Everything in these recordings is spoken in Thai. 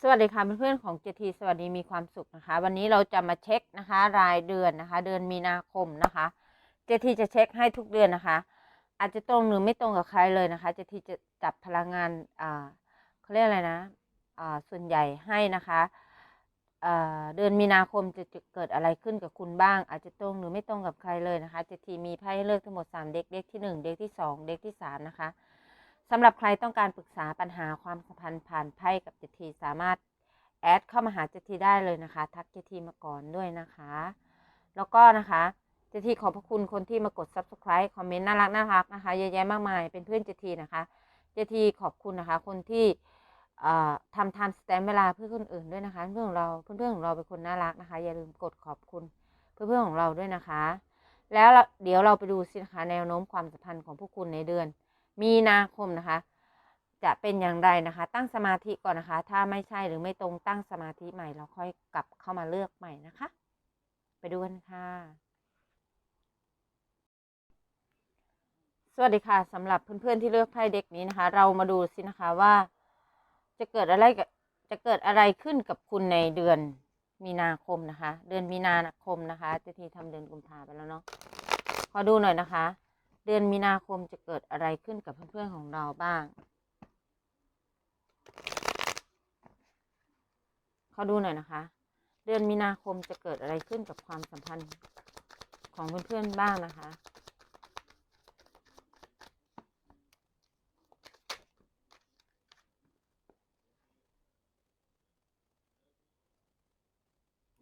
สวัสดีค่ะเพื่อนๆของเจทีสวัสดีมีความสุขนะคะ วันนี้เราจะมาเช็คนะคะ รายเดือนนะคะ เดือนมีนาคมนะคะเจทีจะเช็คให้ทุกเดือนนะคะ อาจจะตรงหรือไม่ตรงกับใครเลยนะคะเจทีจะจับพลังงานอ่าเขาเรียกอะไรนะอ่าส่วนใหญ่ให้นะคะอ่าเดือนมีนาคมจะจะเกิดอะไรขึ้นกับคุณบ้าง อาจจะตรงหรือไม่ตรงกับใครเลยนะคะเจทีมีไพ่ให้เลือกทั้งหมด3เด็กเด็กที่ 1 เด็กที่ 2 เด็กที่3นะคะ สำหรับใครต้องการปรึกษาปัญหาความสัมพันธ์ผ่านไพ่กับเจทีสามารถแอดเข้ามาหาเจทีได้เลยนะคะ ทักเจทีมาก่อนด้วยนะคะ แล้วก็นะคะเจทีขอบพระคุณคนที่มากด subscribe คอมเมนต์น่ารักน่ารักนะคะเยอะแยะมากมายเป็นเพื่อนเจทีนะคะเจทีขอบคุณนะคะ คนที่ทำ time stamp เวลาเพื่อคนอื่นด้วยนะคะเพื่อนของเราเพื่อนๆของเราเป็นคนน่ารักนะคะ อย่าลืมกดขอบคุณเพื่อนๆของเราด้วยนะคะ แล้วเราเดี๋ยวเราไปดูสินะคะแนวโน้มความสัมพันธ์ของพวกคุณในเดือน มีนาคมนะคะ จะเป็นอย่างไรนะคะ ตั้งสมาธิก่อนนะคะ ถ้าไม่ใช่หรือไม่ตรงตั้งสมาธิใหม่เราค่อยกลับเข้ามาเลือกใหม่นะคะ ไปดูกันค่ะ สวัสดีค่ะสำหรับเพื่อนๆที่เลือกไพ่เด็กนี้นะคะ เรามาดูสินะคะว่า จะเกิดอะไรจะเกิดอะไรขึ้นกับคุณในเดือนมีนาคมนะคะ เดือนมีนาคมนะคะ จะทีทำเดือนกุมภาไปแล้วเนาะขอดูหน่อยนะคะ เดือนมีนาคมจะเกิดอะไรขึ้นกับเพื่อนๆของเราบ้าง ขอดูหน่อยนะคะ เดือนมีนาคมจะเกิดอะไรขึ้นกับความสัมพันธ์ของเพื่อนๆบ้างนะคะ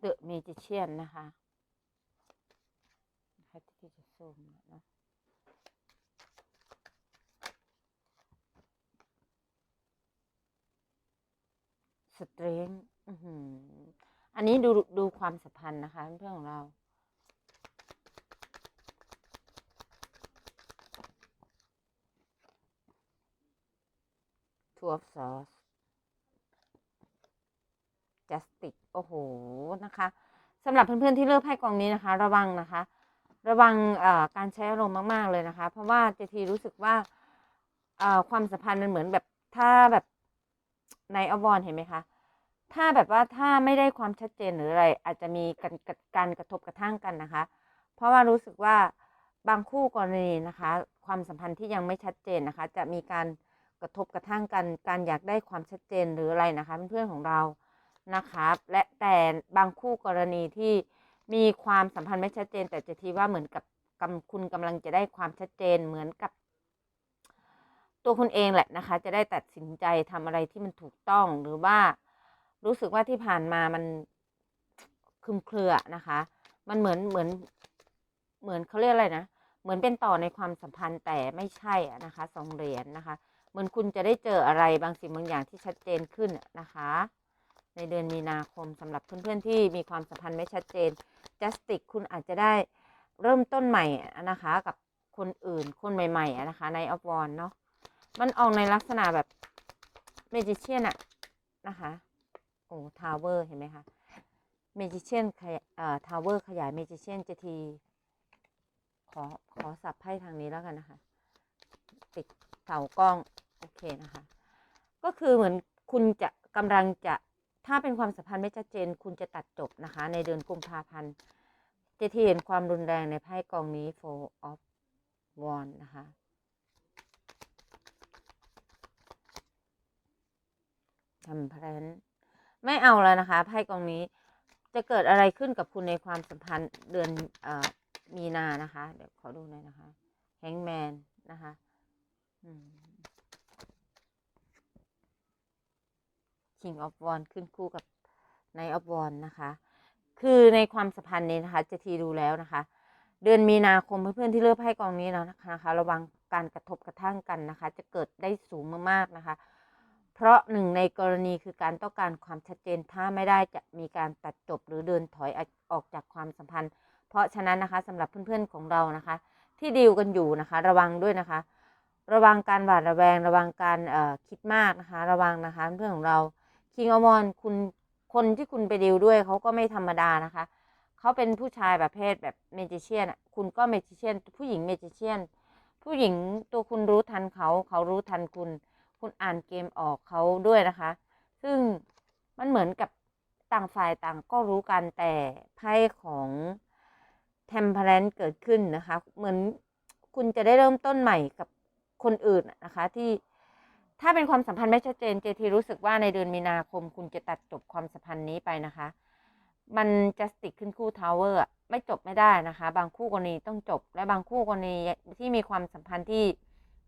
เดอะเมจิเชียนนะคะนะคะที่จะซูมเนาะ สเตรนอันนี้ดูดูความสัมพันธ์นะคะเพื่อนของเราทูออฟซอส justice โอ้โห นะคะสำหรับเพื่อนๆที่เลือกไพ่กองนี้นะคะ ระวังนะคะ ระวังการใช้อารมณ์มาก ๆ เลยนะคะ เพราะว่าเจทีรู้สึกว่าความสัมพันธ์มันเหมือนแบบถ้าแบบ ในอวอนเห็นไหมคะ ถ้าแบบว่าถ้าไม่ได้ความชัดเจนหรืออะไร อาจจะมีการการกระทบกระทั่งกันนะคะ เพราะว่ารู้สึกว่าบางคู่กรณีนะคะ ความสัมพันธ์ที่ยังไม่ชัดเจนนะคะ จะมีการกระทบกระทั่งกัน การอยากได้ความชัดเจนหรืออะไรนะคะเพื่อนๆของเรานะคะและแต่บางคู่กรณีที่มีความสัมพันธ์ไม่ชัดเจน แต่จะทีว่าเหมือนกับกำคุณกำลังจะได้ความชัดเจนเหมือนกับ ตัวคุณเองแหละนะคะ จะได้ตัดสินใจทำอะไรที่มันถูกต้องหรือว่ารู้สึกว่าที่ผ่านมามันคลุมเครือนะคะ มันเหมือนเหมือนเหมือนเขาเรียกอะไรนะ เหมือนเป็นต่อในความสัมพันธ์แต่ไม่ใช่นะคะสองเหรียญนนะคะ เหมือนคุณจะได้เจออะไรบางสิ่งบางอย่างที่ชัดเจนขึ้นนะคะ ในเดือนมีนาคมสำหรับเพื่อนๆที่มีความสัมพันธ์ไม่ชัดเจน justice คุณอาจจะได้เริ่มต้นใหม่นะคะ กับคนอื่นคนใหม่ๆนะคะในออฟวอนเนาะ มันออกในลักษณะแบบเมจิเชียนอะนะคะ โอ้ทาวเวอร์เห็นไหมคะเมจิเชียนขยเอ่อทาวเวอร์ขยายเมจิเชียนจะทีขอขอสับไพ่ทางนี้แล้วกันนะคะ ติดเสากล้อง โอเคนะคะ ก็คือเหมือนคุณจะกำลังจะถ้าเป็นความสัมพันธ์ไม่ชัดเจน คุณจะตัดจบนะคะ ในเดือนกุมภาพันธ์จะที่เห็นความรุนแรงในไพ่กองนี้ four of wands นะคะ ทำแพลนไม่เอาแล้วนะคะไพ่กองนี้จะเกิดอะไรขึ้นกับคุณในความสัมพันธ์เดือนอมีนานะคะ เดี๋ยวขอดูหน่อยนะคะแฮงแมนนะคะอืม King of Wands ขึ้นคู่กับ Knight of Wands นะคะ คือในความสัมพันธ์นี้นะคะ จะทีดูแล้วนะคะ เดือนมีนาคมเพื่อนๆที่เลือกไพ่กองนี้แล้วนะคะ ระวังการกระทบกระทั่งกันนะคะ จะเกิดได้สูงมากๆนะคะ เพราะหนึ่งในกรณีคือการต้องการความชัดเจนถ้าไม่ได้จะมีการตัดจบหรือเดินถอยออกจากความสัมพันธ์ เพราะฉะนั้นนะคะสำหรับเพื่อนๆของเรานะคะ ที่ดีลกันอยู่นะคะ ระวังด้วยนะคะ ระวังการหวาดระแวง ระวังการคิดมากนะคะ ระวังนะคะเพื่อนของเราคิงอมอนคุณคนที่คุณไปดิวด้วยเขาก็ไม่ธรรมดานะคะเขาเป็นผู้ชายประเภทแบบเมจิเชียนคุณก็เมจิเชียนผู้หญิงเมจิเชียนผู้หญิงตัวคุณรู้ทันเขาเขารู้ทันคุณ คุณอ่านเกมออกเขาด้วยนะคะ ซึ่งมันเหมือนกับต่างฝ่ายต่างก็รู้กันแต่ไพ่ของ temperance เกิดขึ้นนะคะ เหมือนคุณจะได้เริ่มต้นใหม่กับคนอื่นนะคะที่ถ้าเป็นความสัมพันธ์ไม่ชัดเจนเจทีรู้สึกว่าในเดือนมีนาคม คุณจะตัดจบความสัมพันธ์นี้ไปนะคะ มันจะติกขึ้นคู่ทาวเวอร์ไม่จบไม่ได้นะคะ บางคู่กรณีต้องจบ และบางคู่กรณีที่มีความสัมพันธ์ที่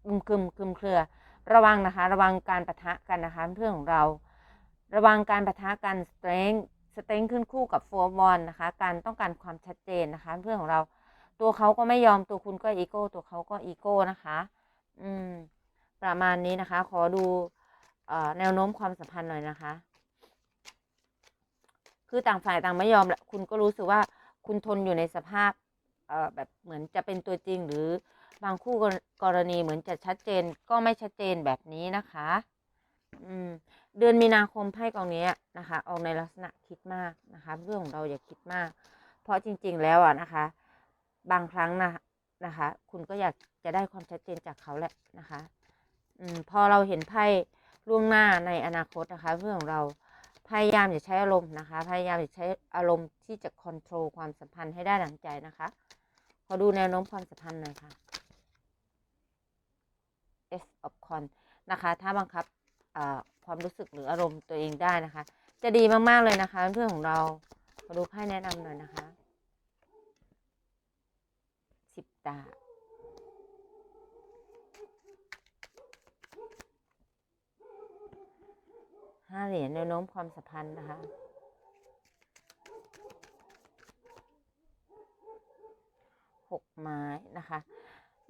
อึมคึมคึมเครือ ระวังนะคะ ระวังการปะทะกันนะคะเพื่อนของเรา ระวังการปะทะกันสเตร n งสเตร n งขึ้นคู่กับโฟร์บอลนะคะ การต้องการความชัดเจนนะคะ เพื่อนของเรา ตัวเขาก็ไม่ยอมตัวคุณก็อีโก้ตัวเขาก็อีโก้นะคะ อืม ประมาณนี้นะคะ ขอดูแนวโน้มความสัมพันธ์หน่อยนะคะ คือต่างฝ่ายต่างไม่ยอมแหละคุณก็รู้สึกว่าคุณทนอยู่ในสภาพแบบเหมือนจะเป็นตัวจริงหรือ บางคู่กรณีเหมือนจะชัดเจนก็ไม่ชัดเจนแบบนี้นะคะอืมเดือนมีนาคมไพ่กองนี้นะคะ ออกในลักษณะคิดมากนะคะ เรื่องของเราอย่าคิดมาก เพราะจริง ๆ แล้วอะนะคะ บางครั้งนะนะคะ คุณก็อยากจะได้ความชัดเจนจากเขาแหละนะคะอืมพอเราเห็นไพ่ล่วงหน้าในอนาคตนะคะ เรื่องของเราพยายามอย่าใช้อารมณ์นะคะ พยายามอย่าใช้อารมณ์ที่จะค o n t r o l ความสัมพันธ์ให้ได้ดังใจนะคะ ขอดูแนวโน้มความสัมพันธ์หน่อยค่ะ S of Con นะคะ ถ้าบังคับความรู้สึกหรืออารมณ์ตัวเองได้นะคะ จะดีมากๆเลยนะคะ เพื่อนของเราขอดูไพ่แนะนำหน่อยนะคะสิบดาบห้าเหรียญแนวโน้มความสัมพันธ์นะคะหกไม้นะคะ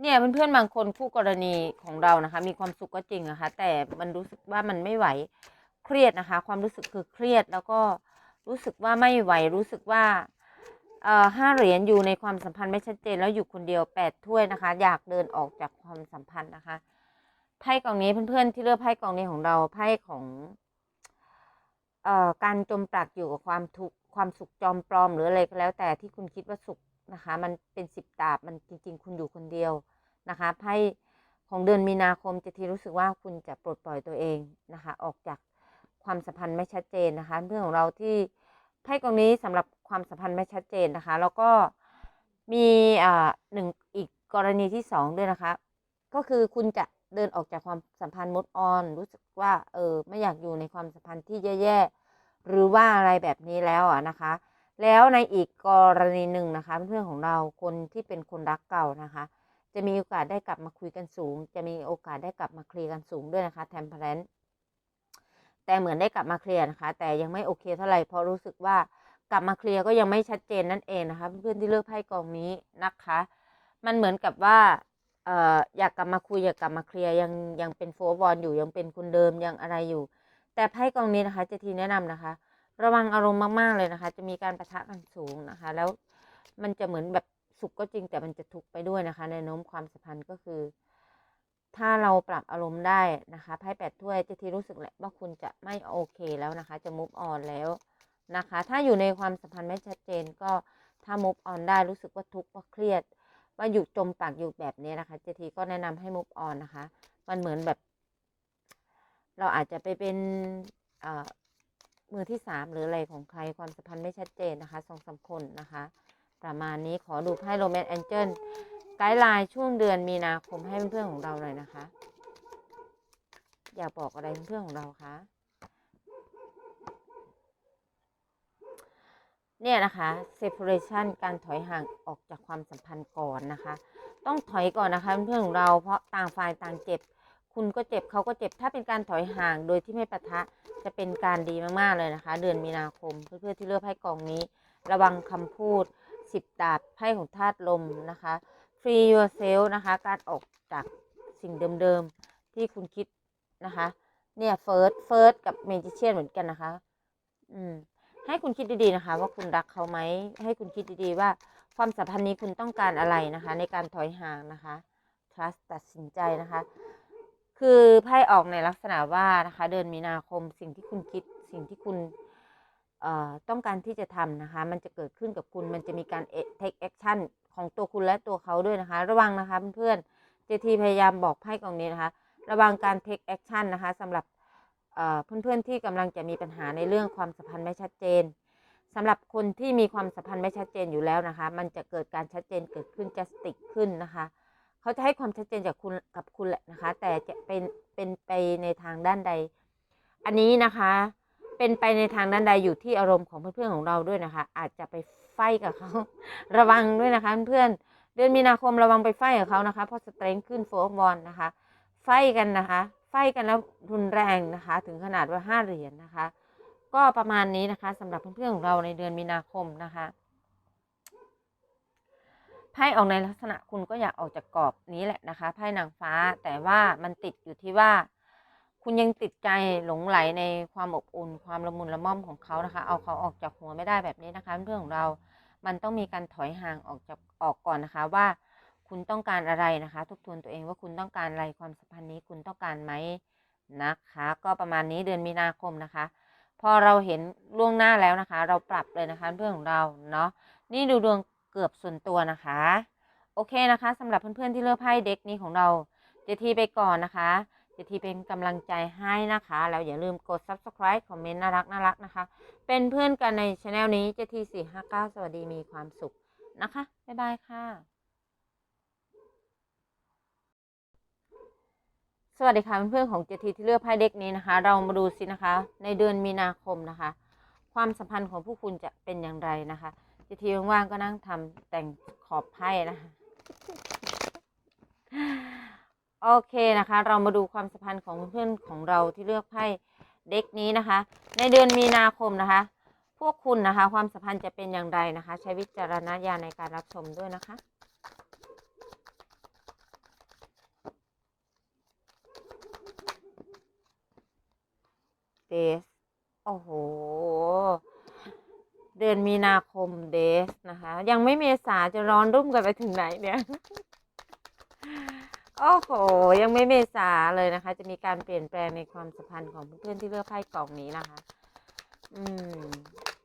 เนี่ยเพื่อนๆบางคนคู่กรณีของเรานะคะ มีความสุขก็จริงนะคะ แต่มันรู้สึกว่ามันไม่ไหวเครียดนะคะ ความรู้สึกคือเครียดแล้วก็รู้สึกว่าไม่ไหวรู้สึกว่าเอ่อห้าเหรียญอยู่ในความสัมพันธ์ไม่ชัดเจนแล้วอยู่คนเดียวแปดถ้วยนะคะ อยากเดินออกจากความสัมพันธ์นะคะไพ่กองนี้เพื่อนๆที่เลือกไพ่กองนี้ของเราไพ่ของเอ่อการจมปลักอยู่กับความทุกข์ความสุขจอมปลอมหรืออะไรก็แล้ว แต่ที่คุณคิดว่าสุขนะคะ มันเป็นสิบดาบมันจริง ๆ คุณอยู่คนเดียว นะคะไพ่ของเดือนมีนาคมจะทีรู้สึกว่าคุณจะปลดปล่อยตัวเองนะคะ ออกจากความสัมพันธ์ไม่ชัดเจนนะคะ เรื่องของเราที่ไพ่กองนี้สำหรับความสัมพันธ์ไม่ชัดเจนนะคะ แล้วก็มีอ่าหนึ่งอีกกรณีที่สองด้วยนะคะ ก็คือคุณจะเดินออกจากความสัมพันธ์มดออน รู้สึกว่าเออไม่อยากอยู่ในความสัมพันธ์ที่แย่ๆหรือว่าอะไรแบบนี้แล้วอะนะคะ แล้วในอีกกรณีหนึ่งนะคะเพื่อนของเราคนที่เป็นคนรักเก่านะคะ จะมีโอกาสได้กลับมาคุยกันสูง จะมีโอกาสได้กลับมาเคลียร์กันสูงด้วยนะคะแทมเพลนแต่เหมือนได้กลับมาเคลียร์นะคะ แต่ยังไม่โอเคเท่าไหร่เพราะรู้สึกว่ากลับมาเคลียร์ก็ยังไม่ชัดเจนนั่นเองนะคะ เพื่อนๆที่เลือกไพ่กองนี้นะคะ มันเหมือนกับว่าเอ่ออยากกลับมาคุยอยากกลับมาเคลียร์ยังยังเป็นโฟร์บอลอยู่ยังเป็นคนเดิมยังอะไรอยู่ แต่ไพ่กองนี้นะคะจะทีแนะนำนะคะ ระวังอารมณ์มากๆเลยนะคะ จะมีการประทะกันสูงนะคะ แล้วมันจะเหมือนแบบ สุขก็จริงแต่มันจะทุกข์ไปด้วยนะคะ ในโน้มความสัมพันธ์ก็คือ ถ้าเราปรับอารมณ์ได้นะคะไพ่แปดถ้วยเจะทีรู้สึกแหละว่าคุณจะไม่โอเคแล้วนะคะ จะมุฟออนแล้วนะคะ ถ้าอยู่ในความสัมพันธ์ไม่ชัดเจนก็ถ้ามุฟออนได้รู้สึกว่าทุกข์ว่าเครียด ว่าอยู่จมปากอยู่แบบนี้นะคะเจทีก็แนะนำให้มุฟออนนะคะ มันเหมือนแบบ เราอาจจะไปเป็นมือที่สามหรืออะไรของใครความสัมพันธ์ไม่ชัดเจนนะคะสองสามคนนะคะ ประมาณนี้ขอดูไพ่โรแมนแองเจิลไกด์ไลน์ช่วงเดือนมีนาคมให้เพื่อนๆของเราหน่อยนะคะ อยากบอกอะไรเพื่อนๆของเราคะเนี่ยนะคะ separation การถอยห่างออกจากความสัมพันธ์ก่อนนะคะ ต้องถอยก่อนนะคะเพื่อนๆของเราเพราะต่างฝ่ายต่างเจ็บ คุณก็เจ็บเขาก็เจ็บถ้าเป็นการถอยห่างโดยที่ไม่ปะทะจะเป็นการดีมากๆเลยนะคะ เดือนมีนาคมเพื่อนๆที่เลือกไพ่กองนี้ ระวังคำพูด สิบดาบไพ่ของธาตุลมนะคะ free yourself นะคะ การออกจากสิ่งเดิมๆ ที่คุณคิดนะคะ เนี่ย first first กับ magician เหมือนกันนะคะ อืม ให้คุณคิดดีๆนะคะ ว่าคุณรักเขาไหม ให้คุณคิดดีๆว่าความสัมพันธ์นี้คุณต้องการอะไรนะคะ ในการถอยห่างนะคะ trust ตัดสินใจนะคะ คือไพ่ออกในลักษณะว่านะคะ เดือนมีนาคมสิ่งที่คุณคิดสิ่งที่คุณ ต้องการที่จะทำนะคะ มันจะเกิดขึ้นกับคุณ มันจะมีการ take action ของตัวคุณและตัวเขาด้วยนะคะ ระวังนะคะเพื่อนๆ เจทีพยายามบอกไพ่กองนี้นะคะ ระวังการ take action นะคะสำหรับเอ่อเพื่อนๆที่กำลังจะมีปัญหาในเรื่องความสัมพันธ์ไม่ชัดเจนสำหรับคนที่มีความสัมพันธ์ไม่ชัดเจนอยู่แล้วนะคะ มันจะเกิดการชัดเจนเกิดขึ้นจะสติกขึ้นนะคะ เขาจะให้ความชัดเจนจากคุณกับคุณแหละนะคะ แต่จะเป็นเป็นไปในทางด้านใด อันนี้นะคะ เป็นไปในทางด้านใดอยู่ที่อารมณ์ของเพื่อนๆของเราด้วยนะคะ อาจจะไปไฟกับเขา ระวังด้วยนะคะเพื่อนเดือนมีนาคมระวังไปไฟกับเขานะคะเพราะสเตรนขึ้นโฟร์บอลนะคะ ไฟกันนะคะ ไฟกันแล้วรุนแรงนะคะ ถึงขนาดว่าห้าเหรียญนะคะ ก็ประมาณนี้นะคะสำหรับเพื่อนๆของเราในเดือนมีนาคมนะคะไพ่ออกในลักษณะคุณก็อยากออกจากกรอบนี้แหละนะคะไพ่นางฟ้าแต่ว่ามันติดอยู่ที่ว่า คุณยังติดใจหลงไหลในความอบอุ่น ความละมุนละม่อมของเขานะคะ เอาเขาออกจากหัวไม่ได้แบบนี้นะคะเพื่อนของเรา มันต้องมีการถอยห่างออกจากออกก่อนนะคะว่าคุณต้องการอะไรนะคะ ทบทวนตัวเองว่าคุณต้องการอะไรความสัมพันธ์นี้คุณต้องการไหมนะคะ ก็ประมาณนี้เดือนมีนาคมนะคะ พอเราเห็นล่วงหน้าแล้วนะคะ เราปรับเลยนะคะเพื่อนของเราเนาะนี่ดูดวงเกือบส่วนตัวนะคะ โอเคนะคะสำหรับเพื่อนๆที่เลือกไพ่เด็กนี้ของเราเจทีไปก่อนนะคะ เจทีเป็นกำลังใจให้นะคะ แล้วอย่าลืมกด subscribe คอมเมนต์น่ารักน่ารักนะคะ เป็นเพื่อนกันในช anel นี้เจทีสี่ห้าเก้าสวัสดีมีความสุขนะคะ บ๊ายบายค่ะ สวัสดีค่ะเพื่อนๆของเจทีที่เลือกไพ่เด็กนี้นะคะ เรามาดูสินะคะ ในเดือนมีนาคมนะคะ ความสัมพันธ์ของผู้คุณจะเป็นอย่างไรนะคะเจทีว่างๆก็นั่งทำแต่งขอบไพ่นะคะ โอเคนะคะ เรามาดูความสัมพันธ์ของเพื่อนของเราที่เลือกไพ่เด็กนี้นะคะ ในเดือนมีนาคมนะคะ พวกคุณนะคะ ความสัมพันธ์จะเป็นอย่างไรนะคะ ใช้วิจารณญาณในการรับชมด้วยนะคะ เดสโอ้โห เดือนมีนาคมเดสนะคะ ยังไม่เมษาจะร้อนรุ่มกันไปถึงไหนเนี่ย โอ้โห ยังไม่เมษาเลยนะคะ จะมีการเปลี่ยนแปลงในความสัมพันธ์ของเพื่อนที่เลือกไพ่กล่องนี้นะคะ อืม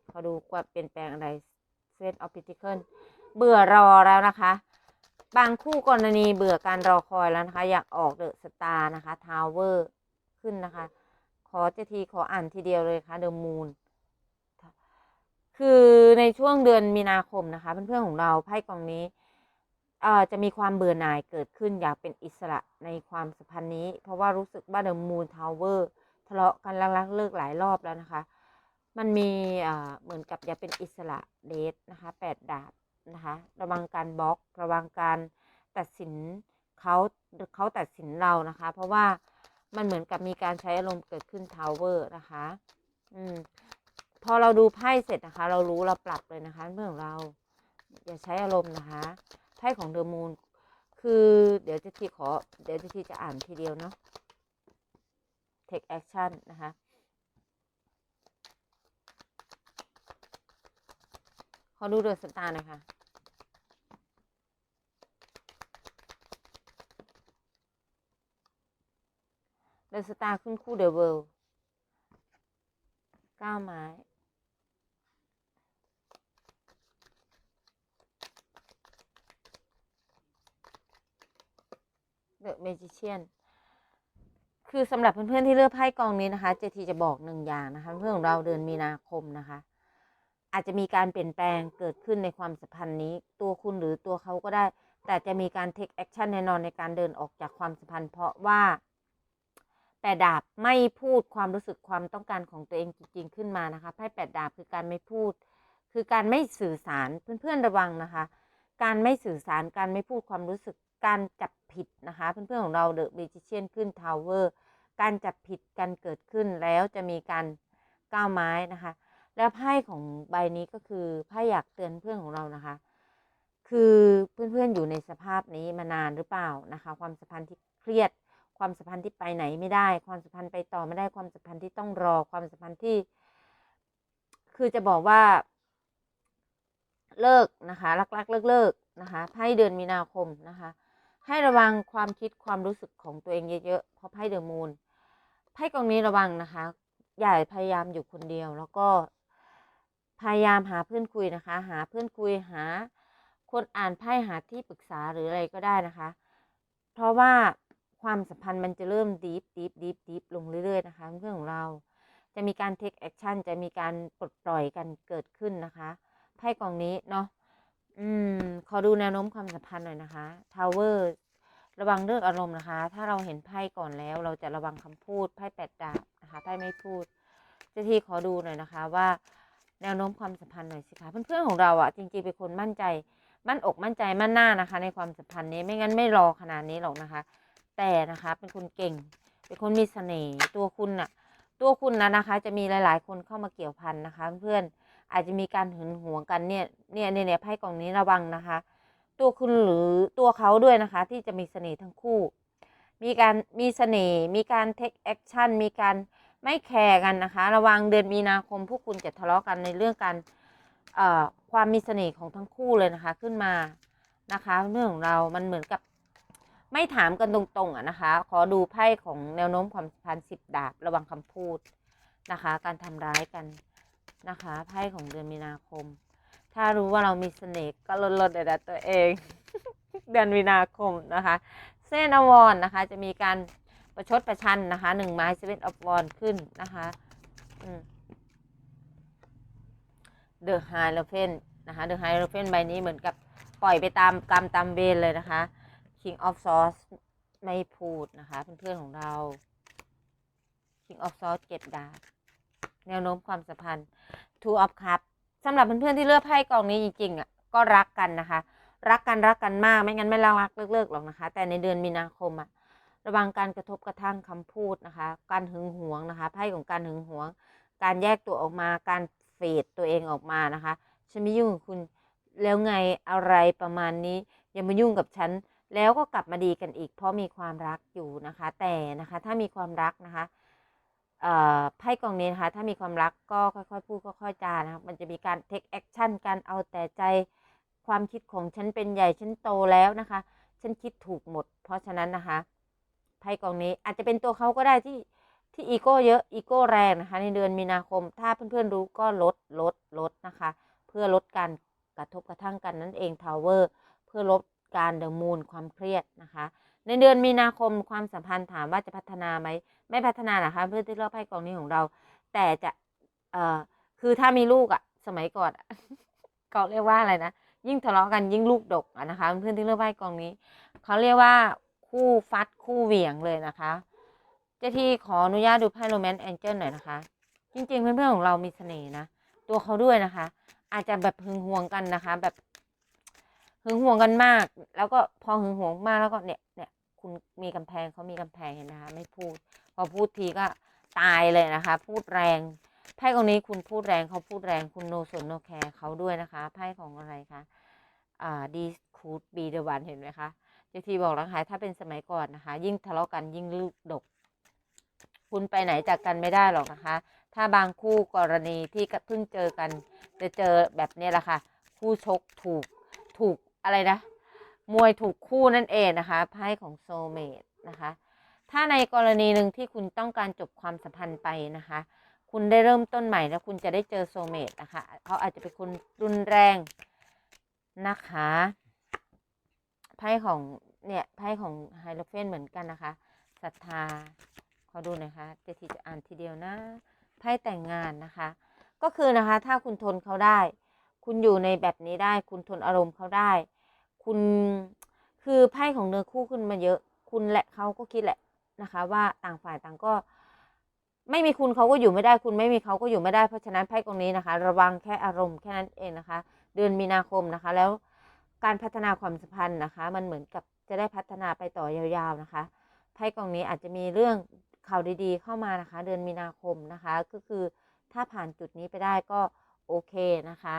ขอดูว่าเปลี่ยนแปลงอะไรเซตออฟพิทิเคิลเบื่อรอแล้วนะคะ บางคู่กรณีเบื่อการรอคอยแล้วนะคะ อยากออกเดอะสตาร์นะคะทาวเวอร์ขึ้นนะคะ ขอเจทีขออ่านทีเดียวเลยค่ะเดอะมูนคือในช่วงเดือนมีนาคมนะคะ เพื่อนๆของเราไพ่กองนี้ จะมีความเบื่อหน่ายเกิดขึ้นอยากเป็นอิสระในความสัมพันธ์นี้ เพราะว่ารู้สึกว่าเดอะมูนทาวเวอร์ทะเลาะกันลักๆเลิกหลายรอบแล้วนะคะ มันมีเหมือนกับอยากเป็นอิสระเดทนะคะแปดดาบนะคะ ระวังการบล็อกระวังการตัดสินเขาเขาตัดสินเรานะคะ เพราะว่ามันเหมือนกับมีการใช้อารมณ์เกิดขึ้นทาวเวอร์นะคะ อืม พอเราดูไพ่เสร็จนะคะ เรารู้เราปรับเลยนะคะเพื่อนของเรา อย่าใช้อารมณ์นะคะ ไพ่ของเดอะมูนคือเดี๋ยวจะทีขอ เดี๋ยวจะทีจะอ่านทีเดียวเนาะ take action นะคะ ขอดูเดอะสตาร์น่อยค่ะเดอะสตาร์ขึ้นคู่เดอะเวิลด์ก้าไม้ เดอะเมจิเชียนคือสำหรับเพื่อนๆที่เลือกไพ่กองนี้นะคะ เจทีจะบอกหนึ่งอย่างนะคะ เพื่อนของเราเดือนมีนาคมนะคะ อาจจะมีการเปลี่ยนแปลงเกิดขึ้นในความสัมพันธ์นี้ ตัวคุณหรือตัวเขาก็ได้ แต่จะมีการเทคแอคชั่นแน่นอนในการเดินออกจากความสัมพันธ์ เพราะว่าแปดดาบไม่พูดความรู้สึกความต้องการของตัวเองจริงๆขึ้นมานะคะไพ่แปดดาบคือการไม่พูด คือการไม่สื่อสารเพื่อนๆระวังนะคะ การไม่สื่อสารการไม่พูดความรู้สึก การจับผิดนะคะ เพื่อนๆของเราเดอะเบจิเชียนขึ้นทาวเวอร์การจับผิดกันเกิดขึ้นแล้วจะมีการก้าวไม้นะคะ แล้วไพ่ของใบนี้ก็คือไพ่อยากเตือนเพื่อนของเรานะคะ คือเพื่อนๆอยู่ในสภาพนี้มานานหรือเปล่านะคะ ความสัมพันธ์ที่เครียด ความสัมพันธ์ที่ไปไหนไม่ได้ ความสัมพันธ์ไปต่อไม่ได้ความสัมพันธ์ที่ต้องรอความสัมพันธ์ที่ คือจะบอกว่า เลิกนะคะรักๆเลิกเลิกๆนะคะไพ่เดือนมีนาคมนะคะ ให้ระวังความคิดความรู้สึกของตัวเองเยอะๆเพราะไพ่เดอะมูนไพ่กองนี้ระวังนะคะ อย่าพยายามอยู่คนเดียว แล้วก็พยายามหาเพื่อนคุยนะคะ หาเพื่อนคุยหา คนอ่านไพ่หาที่ปรึกษาหรืออะไรก็ได้นะคะ เพราะว่าความสัมพันธ์มันจะเริ่มดีฟดีฟดีฟดีฟลงเรื่อยๆนะคะเพื่อนของเราจะมีการ take action จะมีการปลดปล่อยกันเกิดขึ้นนะคะไพ่กองนี้เนาะ อืม ขอดูแนวโน้มความสัมพันธ์หน่อยนะคะ tower ระวังเรื่องอารมณ์นะคะ ถ้าเราเห็นไพ่ก่อนแล้ว เราจะระวังคำพูดไพ่แปดดาบนะคะไพ่ไม่พูดเจ้าที่ขอดูหน่อยนะคะว่าแนวโน้มความสัมพันธ์หน่อยสิคะเพื่อนๆของเราอะจริงๆเป็นคนมั่นใจ มั่นอกมั่นใจมั่นหน้านะคะ ในความสัมพันธ์นี้ไม่งั้นไม่รอขนาดนี้หรอกนะคะ แต่นะคะเป็นคนเก่ง เป็นคนมีเสน่ห์ตัวคุณน่ะตัวคุณนะนะคะ จะมีหลาย ๆ คนเข้ามาเกี่ยวพันนะคะ เพื่อน อาจจะมีการหึงหวงกันเนี่ยเนี่ยเนี่ยเนี่ยไพ่กล่องนี้ระวังนะคะ ตัวคุณหรือตัวเขาด้วยนะคะ ที่จะมีเสน่ห์ทั้งคู่ มีการมีเสน่ห์มีการเทคแอคชั่นมีการไม่แคร์กันนะคะ ระวังเดือนมีนาคมพวกคุณจะทะเลาะกันในเรื่องการความมีเสน่ห์ของทั้งคู่เลยนะคะขึ้นมานะคะเรื่องของเรามันเหมือนกับไม่ถามกันตรงๆอะนะคะ ขอดูไพ่ของแนวโน้มความสัมพันธ์สิบดาบระวังคำพูดนะคะ การทำร้ายกัน นะคะไพ่ของเดือนมีนาคม ถ้ารู้ว่าเรามีเสน่ห์ก็ลดลดเด็ดตัวเอง เดือนมีนาคมนะคะเส้นอวรนนะคะ จะมีการประชดประชันนะคะหนึ่งไม้เซเว่นอวรขึ้นนะคะเดอะไฮโลเฟนนะคะเดอะไฮโลเฟนใบนี้เหมือนกับปล่อยไปตามกรรมตามเวรเลยนะคะ King of Swords ไม่พูดนะคะ เพื่อนๆของเรา King of Swords เก็บดาบ แนวโน้มความสัมพันธ์ Two of Cups สำหรับเพื่อนๆที่เลือกไพ่กองนี้จริงๆอะก็รักกันนะคะ รักกันรักกันมากไม่งั้นไม่รักรักเลิกเลิกหรอกนะคะ แต่ในเดือนมีนาคมอะระวังการกระทบกระทั่งคำพูดนะคะ การหึงหวงนะคะไพ่ของการหึงหวง การแยกตัวออกมาการเฟดตัวเองออกมานะคะฉันไม่ยุ่งกับคุณแล้วไงอะไรประมาณนี้อย่ามายุ่งกับฉันแล้วก็กลับมาดีกันอีก เพราะมีความรักอยู่นะคะ แต่นะคะถ้ามีความรักนะคะ ไพ่กองนี้นะคะถ้ามีความรักก็ค่อยๆพูดค่อยๆจานะคะมันจะมีการ take action การเอาแต่ใจความคิดของฉันเป็นใหญ่ฉันโตแล้วนะคะ ฉันคิดถูกหมด เพราะฉะนั้นนะคะไพ่กองนี้อาจจะเป็นตัวเขาก็ได้ที่ที่อีโก้เยอะอีโก้แรงนะคะ ในเดือนมีนาคม ถ้าเพื่อนๆรู้ก็ลดลดลดนะคะ เพื่อลดการกระทบกระทั่งกันนั่นเองทาวเวอร์เพื่อลดการเดมูลความเครียดนะคะ ในเดือนมีนาคมความสัมพันธ์ถามว่าจะพัฒนาไหม ไม่พัฒนานะคะเพื่อที่เลือกไพ่กองนี้ของเรา แต่จะเอ่อคือถ้ามีลูกอะสมัยก่อนอะก็เรียกว่าอะไรนะยิ่งทะเลาะกันยิ่งลูกดกอะนะคะ เพื่อนที่เลือกไพ่กองนี้เขาเรียกว่าคู่ฟัดคู่เหวี่ยงเลยนะคะเจ้าที่ขออนุญาตดูไพ่โรแมนต์แองเจิลหน่อยนะคะ จริง ๆ เพื่อนๆของเรามีเสน่ห์นะตัวเขาด้วยนะคะ อาจจะแบบหึงหวงกันนะคะ แบบหึงหวงกันมาก แล้วก็พอหึงหวงมากแล้วก็เนี่ยเนี่ยคุณมีกำแพงเขามีกำแพงเห็นไหมคะ ไม่พูด พอพูดทีก็ตายเลยนะคะ พูดแรงไพ่ของนี้คุณพูดแรงเขาพูดแรงคุณโนสนโนแคร์เขาด้วยนะคะไพ่ของอะไรคะอ่าดีคูดบีเดวันเห็นไหมคะเจทีบอกแล้วค่ะถ้าเป็นสมัยก่อนนะคะ ยิ่งทะเลาะกันยิ่งลูกดก คุณไปไหนจากกันไม่ได้หรอกนะคะ ถ้าบางคู่กรณีที่เพิ่งเจอกัน จะเจอแบบนี้แหละค่ะ คู่ชกถูกถูกอะไรนะมวยถูกคู่นั่นเองนะคะไพ่ของโซเมตนะคะ ถ้าในกรณีหนึ่งที่คุณต้องการจบความสัมพันธ์ไปนะคะ คุณได้เริ่มต้นใหม่แล้วคุณจะได้เจอโซเมตนะคะเขาอาจจะเป็นคนรุนแรงนะคะไพ่ของเนี่ยไพ่ของไฮโลเฟนเหมือนกันนะคะศรัทธาขอดูน่อยคะเจทีจะอ่านทีเดียวนะไพ่แต่งงานนะคะ ก็คือนะคะถ้าคุณทนเขาได้ คุณอยู่ในแบบนี้ได้ คุณทนอารมณ์เขาได้ คุณคือไพ่ของเนื้อคู่ขึ้นมาเยอะ คุณและเขาก็คิดแหละ นะคะ ว่าต่างฝ่ายต่างก็ ไม่มีคุณเขาก็อยู่ไม่ได้ คุณไม่มีเขาก็อยู่ไม่ได้เพราะฉะนั้นไพ่ตรงนี้นะคะ ระวังแค่อารมณ์แค่นั้นเองนะคะ เดือนมีนาคมนะคะ แล้วการพัฒนาความสัมพันธ์นะคะ มันเหมือนกับจะได้พัฒนาไปต่อยาวๆนะคะไพ่กองนี้อาจจะมีเรื่องข่าวดีๆ เข้ามานะคะ เดือนมีนาคมนะคะ ก็คือถ้าผ่านจุดนี้ไปได้ก็โอเคนะคะ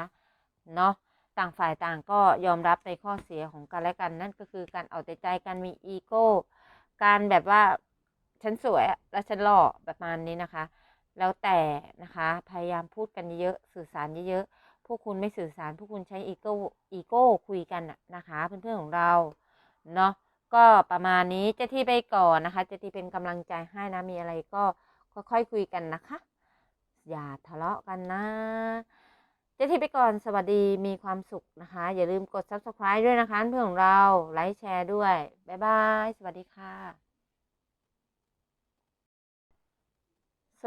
เนาะต่างฝ่ายต่างก็ยอมรับในข้อเสียของกันและกัน นั่นก็คือการเอาแต่ใจการมีอีโก้ การแบบว่า ฉันสวยและฉันหล่อแบบมาณนี้นะคะ แล้วแต่นะคะ พยายามพูดกันเยอะสื่อสารเยอะๆพวกคุณไม่สื่อสารพวกคุณใช้อีโก้อีโก้คุยกันนะคะ เพื่อนๆของเราเนาะก็ประมาณนี้เจะที่ไปก่อนนะคะเจะที่เป็นกำลังใจให้นะมีอะไรก็ค่อยๆคุยกันนะคะ อย่าทะเลาะกันนะเจะที่ไปก่อนสวัสดีมีความสุขนะคะ อย่าลืมกด subscribe ด้วยนะคะเพื่อนของเราไลค์แชร์ด้วย บ๊ายบาย สวัสดีค่ะ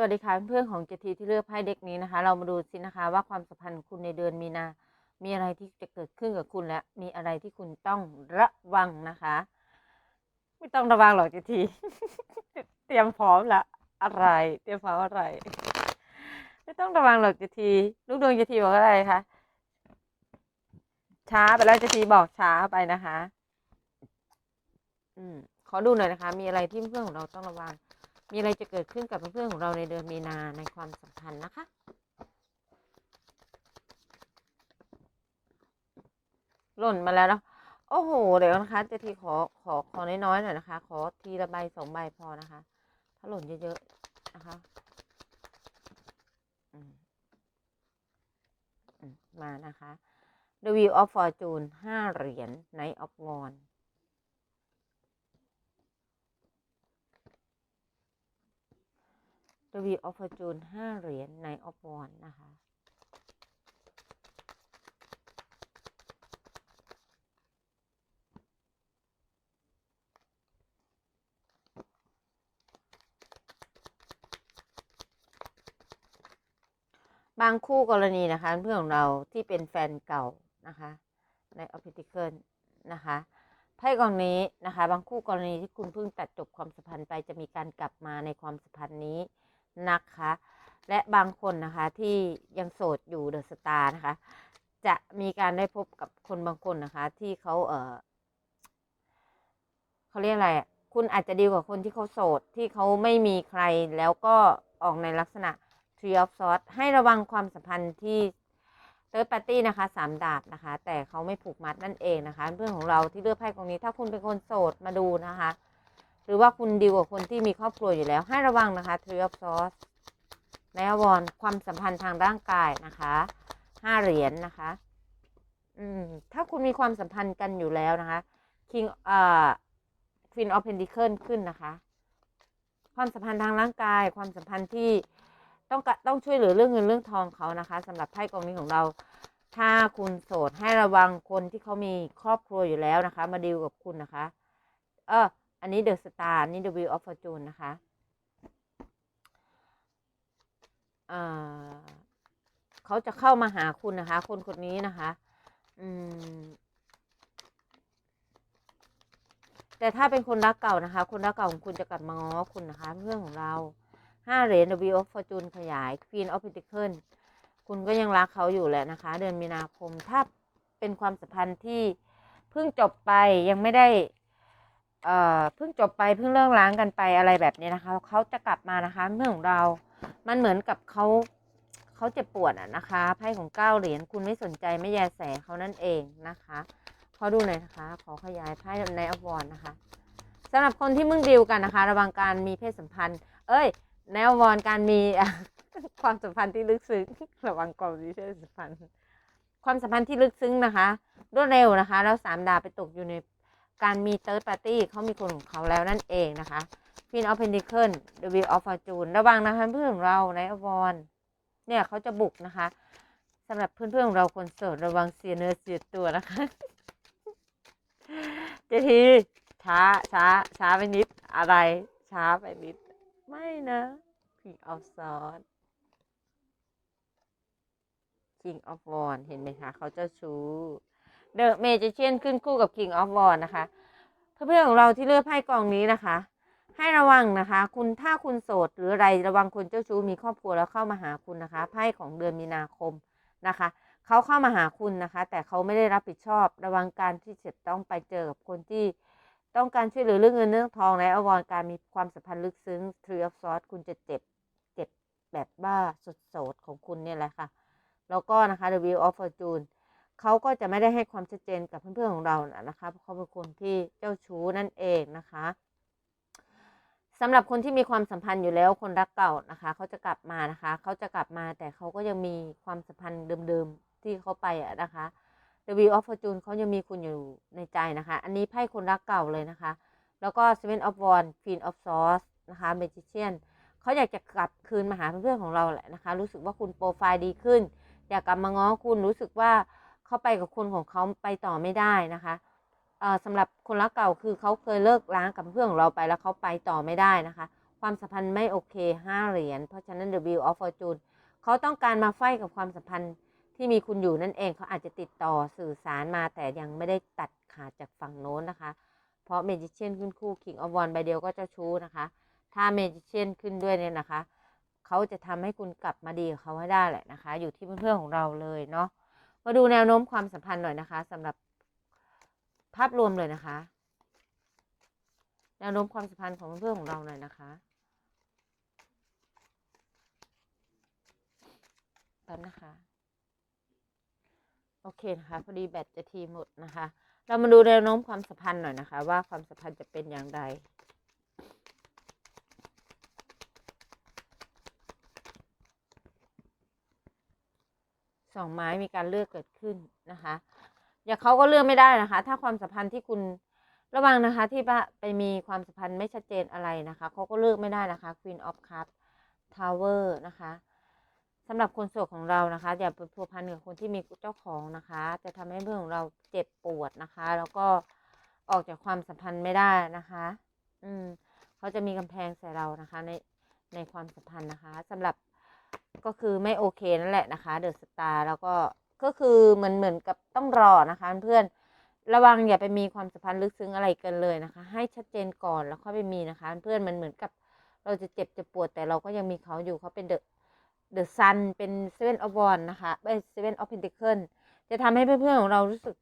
วัสดีค่ะเพื่อนๆของเจทีที่เลือกไพ่เด็กนี้นะคะ เรามาดูสินะคะว่าความสัมพันธ์คุณในเดือนมีนา มีอะไรที่จะเกิดขึ้นกับคุณและมีอะไรที่คุณต้องระวังนะคะ ไม่ต้องระวังหรอกเจที เตรียมพร้อมละอะไร เตรียมพร้อมอะไร ไม่ต้องระวังหรอกเจที ลูกดวงเจทีบอกอะไรคะช้าไปแล้วเจทีบอกช้าไปนะคะ อืมขอดูหน่อยนะคะ มีอะไรที่เพื่อนของเราต้องระวัง มีอะไรจะเกิดขึ้นกับเพื่อนๆของเราในเดือนมีนาในความสัมพันธ์นะคะหล่นมาแล้วนะโอ้โห เดี๋ยวนะคะเจะทีขอขอขอน้อยๆหน่อยนะคะ ขอทีละใบสองใบพอนะคะ ถ้าหล่นเยอะๆนะคะมอืมมานะคะ The Wheel of Fortune ห้าเหรียญ Knight of Wands The Wheel of Fortune ห้าเหรียญ Knight of Wands นะคะ บางคู่กรณีนะคะ เพื่อนของเราที่เป็นแฟนเก่านะคะในออ p ิ c เคิลนะคะไพ่กองนี้นะคะ บางคู่กรณีที่คุณเพิ่งตัดจบความสัมพันธ์ไปจะมีการกลับมาในความสัมพันธ์นี้ นะคะ และบางคนนะคะที่ยังโสดอยู่เดอะสตาร์นะคะ จะมีการได้พบกับคนบางคนนะคะ ที่เขาเออเขาเรียกอะไรคุณอาจจะดีกว่าคนที่เขาโสดที่เขาไม่มีใครแล้วก็ออกในลักษณะ Tree of s w o r d ให้ระวังความสัมพันธ์ที่ Third Party นะคะสามดาบนะคะ แต่เขาไม่ผูกมัดนั่นเองนะคะ เพื่อนของเราที่เลือกไพ่กองนี้ ถ้าคุณเป็นคนโสดมาดูนะคะ รือว่าคุณดีกว่าคนที่มีครอบครัวอยู่แล้วให้ระวังนะคะ Tree of Swords ในอวอนความสัมพันธ์ทางร่างกายนะคะห้าเหรียญนนะคะ อืม ถ้าคุณมีความสัมพันธ์กันอยู่แล้วนะคะ King เอ่อ Queen of Pentacles ขึ้นนะคะ ความสัมพันธ์ทางร่างกาย ความสัมพันธ์ที่ต้องต้องช่วยเหลือเรื่องเงินเรื่องทองเขานะคะสำหรับไพ่กองนี้ของเรา ถ้าคุณโสดให้ระวังคนที่เขามีครอบครัวอยู่แล้วนะคะ มาดีลกับคุณนะคะ เออ อันนี้เดอะสตาร์นี่ The Wheel of Fortune นะคะเเขาจะเข้ามาหาคุณนะคะ คนคนนี้นะคะอืมแต่ถ้าเป็นคนรักเก่านะคะ คนรักเก่าของคุณจะกลับมาง้อคุณนะคะ เพื่อนของเราห้าเหรียญ W of Fortune ขยาย Queen of Pentacles คุณก็ยังรักเขาอยู่แหละนะคะ เดือนมีนาคม ถ้าเป็นความสัมพันธ์ที่เพิ่งจบไปยังไม่ได้ เอ่อเพิ่งจบไปเพิ่งเลิกล้างกันไปอะไรแบบนี้นะคะเขาจะกลับมานะคะเรื่องของเรา มันเหมือนกับเขาเขาเจ็บปวดอะนะคะไพ่ของเก้าเหรียญคุณไม่สนใจไม่แยแสเขานั่นเองนะคะขอดูหน่อยนะคะ ขอขยายไพ่ในอวอนนะคะสำหรับคนที่มึงดิวกันนะคะ ระวังการมีเพศสัมพันธ์ เอ้ยในอวอนการมีความสัมพันธ์ที่ลึกซึ้งระวังความมีเพศสัมพันธ์ ความสัมพันธ์ที่ลึกซึ้งนะคะ รวดเร็วนะคะ แล้วสามดาวไปตกอยู่ใน การมีเติร์ดปาร์ตี้เขามีคนของเขาแล้วนั่นเองนะคะ Queen of Pentacles The Wheel of Fortune ระวังนะคะเพื่อนของเราในอวอนเนี่ยเขาจะบุกนะคะสำหรับเพื่อนๆของเราคนโสดระวังเสียเนื้อเสียตัวนะคะเจทีช้าช้าช้าไปนิดอะไร ช้าไปนิด ไม่นะ King of Swords King of Wands เห็นไหมคะเขาเจ้าชู้ The Magician ขึ้นคู่กับ King of Wands นะคะ เพื่อนๆของเราที่เลือกไพ่กองนี้นะคะ ให้ระวังนะคะ คุณถ้าคุณโสด หรืออะไรระวังคนเจ้าชู้มีครอบครัวแล้วเข้ามาหาคุณนะคะไพ่ของเดือนมีนาคมนะคะเขาเข้ามาหาคุณนะคะ แต่เขาไม่ได้รับผิดชอบ ระวังการที่จะต้องไปเจอกับคนที่ต้องการช่วยเหลือเรื่องเงินเรื่องทองและอวรการมีความสัมพันธ์ลึกซึ้ง Tree of Swords คุณจะเจ็บเจ็บแบบบ้าสดโสดของคุณเนี่ยแหละค่ะ แล้วก็นะคะ The Wheel of Fortune เขาก็จะไม่ได้ให้ความชัดเจนกับเพื่อนๆของเรานะคะเพราะเขาเป็นคนที่เจ้าชู้นั่นเองนะคะสำหรับคนที่มีความสัมพันธ์อยู่แล้วคนรักเก่านะคะเขาจะกลับมานะคะเขาจะกลับมาแต่เขาก็ยังมีความสัมพันธ์เดิมๆที่เขาไปอะนะคะ The Wheel of Fortune เขายังมีคุณอยู่ในใจนะคะ อันนี้ไพ่คนรักเก่าเลยนะคะ แล้วก็ Seven of Wands Queen of Swords นะคะ Magician เขาอยากจะกลับคืนมาหาเพื่อนๆของเราแหละนะคะ รู้สึกว่าคุณโปรไฟล์ดีขึ้น อยากกลับมาง้อคุณรู้สึกว่า เขาไปกับคนของเขาไปต่อไม่ได้นะคะเอ่อสำหรับคนรักเก่าคือเขาเคยเลิกล้างกับเพื่อนของเราไปแล้วเขาไปต่อไม่ได้นะคะ ความสัมพันธ์ไม่โอเคห้าเหรียญเพราะฉะนั้น The Wheel of Fortune เขาต้องการมาไฟกับความสัมพันธ์ที่มีคุณอยู่นั่นเองเขาอาจจะติดต่อสื่อสารมาแต่ยังไม่ได้ตัดขาดจากฝั่งโน้นนะคะ เพราะเมจิเชียนขึ้นคู่ King of Wands ใบเดียวก็เจ้าชู้นะคะ ถ้าเมจิเชียนขึ้นด้วยเนี่ยนะคะ เขาจะทำให้คุณกลับมาดีกับเขาให้ได้แหละนะคะ อยู่ที่เพื่อนๆของเราเลยเนาะ มาดูแนวโน้มความสัมพันธ์หน่อยนะคะสำหรับภาพรวมเลยนะคะ แนวโน้มความสัมพันธ์ของเพื่อนของเราหน่อยนะคะแป๊บนะคะ โอเคนะคะ พอดีแบตจะทีหมดนะคะ เรามาดูแนวโน้มความสัมพันธ์หน่อยนะคะ ว่าความสัมพันธ์จะเป็นอย่างไร องไม้มีการเลือกเกิดขึ้นนะคะ อย่าเขาก็เลือกไม่ได้นะคะ ถ้าความสัมพันธ์ที่คุณระวังนะคะ ที่ว่าไปมีความสัมพันธ์ไม่ชัดเจนอะไรนะคะเขาก็เลือกไม่ได้นะคะ Queen of Cups Tower นะคะสำหรับคนโสดของเรานะคะ อย่าไปพัวพันกับคนที่มีเจ้าของนะคะ จะทำให้เพื่อนของเราเจ็บปวดนะคะ แล้วก็ออกจากความสัมพันธ์ไม่ได้นะคะ อืมเขาจะมีกำแพงใส่เรานะคะ ในในความสัมพันธ์นะคะสำหรับ ก็คือไม่โอเคนั่นแหละนะคะ เดอะสตาร์แล้วก็ก็คือเหมือนเหมือนกับต้องรอนะคะ เพื่อนระวังอย่าไปมีความสัมพันธ์ลึกซึ้งอะไรกันเลยนะคะ ให้ชัดเจนก่อนแล้วค่อยไปมีนะคะ เพื่อนมันเหมือนกับเราจะเจ็บจะปวดแต่เราก็ยังมีเขาอยู่เขาเป็นเดอะเดอะซันเป็นเซเว่นออฟวอนนะคะเป็นเซเว่นออฟเพนติเคิลจะทำให้เพื่อนๆของเรารู้สึก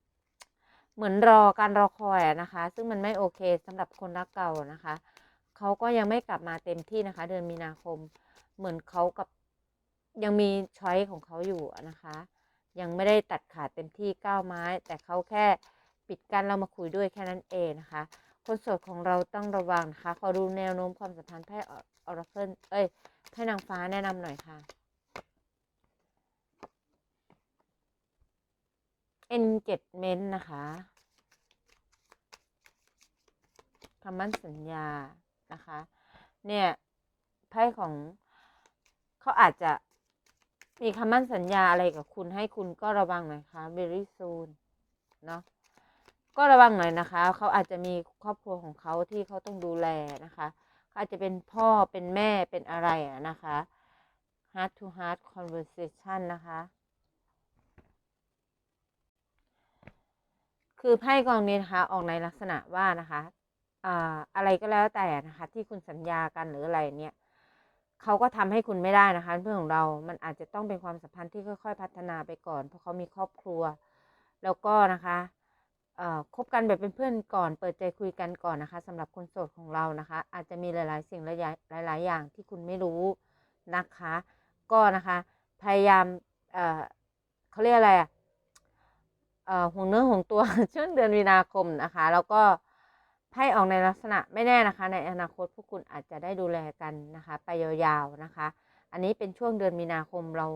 เหมือนรอการรอคอยนะคะ ซึ่งมันไม่โอเคสำหรับคนรักเก่านะคะ เขาก็ยังไม่กลับมาเต็มที่นะคะ เดือนมีนาคม เหมือนเขากับ ยังมีช้อยของเขาอยู่นะคะ ยังไม่ได้ตัดขาดเต็มที่ก้าวไม้ แต่เขาแค่ปิดกั้นเรามาคุยด้วยแค่นั้นเองนะคะ คนโสดของเราต้องระวังนะคะ ขอดูแนวโน้มความสัมพันธ์ไพ่ออราเคิลเอ้ยไพ่นางฟ้าแนะนำหน่อยค่ะ engagement นะคะคำมั่นสัญญานะคะ เนี่ยไพ่ของเขาอาจจะ มีคำมั่นสัญญาอะไรกับคุณให้คุณก็ระวังหน่อยค่ะ very soon เนาะก็ระวังหน่อยนะคะ เขาอาจจะมีครอบครัวของเขาที่เขาต้องดูแลนะคะเขาอาจจะเป็นพ่อเป็นแม่เป็นอะไรอะนะคะ heart to heart conversation นะคะ คือไพ่กองนี้นะคะออกในลักษณะว่านะคะอ่าอะไรก็แล้วแต่นะคะ ที่คุณสัญญากันหรืออะไรเนี่ย เขาก็ทำให้คุณไม่ได้นะคะ เพื่อนของเรา มันอาจจะต้องเป็นความสัมพันธ์ที่ค่อย ๆ พัฒนาไปก่อน เพราะเขามีครอบครัว แล้วก็นะคะคบกันแบบเป็นเพื่อนก่อน เปิดใจคุยกันก่อนนะคะสำหรับคนโสดของเรานะคะ อาจจะมีหลาย ๆ สิ่งหลายๆหลายๆอย่างที่คุณไม่รู้นะคะ ก็นะคะ พยายามเเขาเรียกอะไรอะเอ่อห่วงเนื้อห่วงตัวช่วงเดือนมีนาคมนะคะ แล้วก็ ไพ่ออกในลักษณะไม่แน่นะคะ ในอนาคตพวกคุณอาจจะได้ดูแลกันนะคะ ไปยาวๆนะคะ อันนี้เป็นช่วงเดือนมีนาคมเรา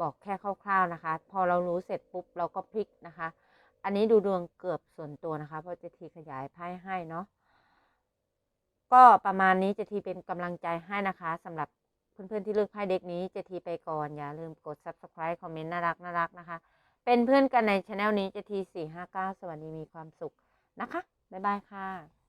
บอกแค่คร่าวๆนะคะ พอเรารู้เสร็จปุ๊บเราก็พลิกนะคะ อันนี้ดูดวงเกือบส่วนตัวนะคะเพราะจะทีขยายไพ่ให้เนาะก็ประมาณนี้จะทีเป็นกำลังใจให้นะคะสำหรับเพื่อนๆที่เลือกไพ่เด็กนี้จะทีไปก่อนอย่าลืมกด subscribe คอมเมนต์น่ารักน่ารักนะคะ เป็นเพื่อนกันในช anel นี้จะทีสี่ห้าเก้าสวัสดีมีความสุขนะคะ บ๊ายบายค่ะ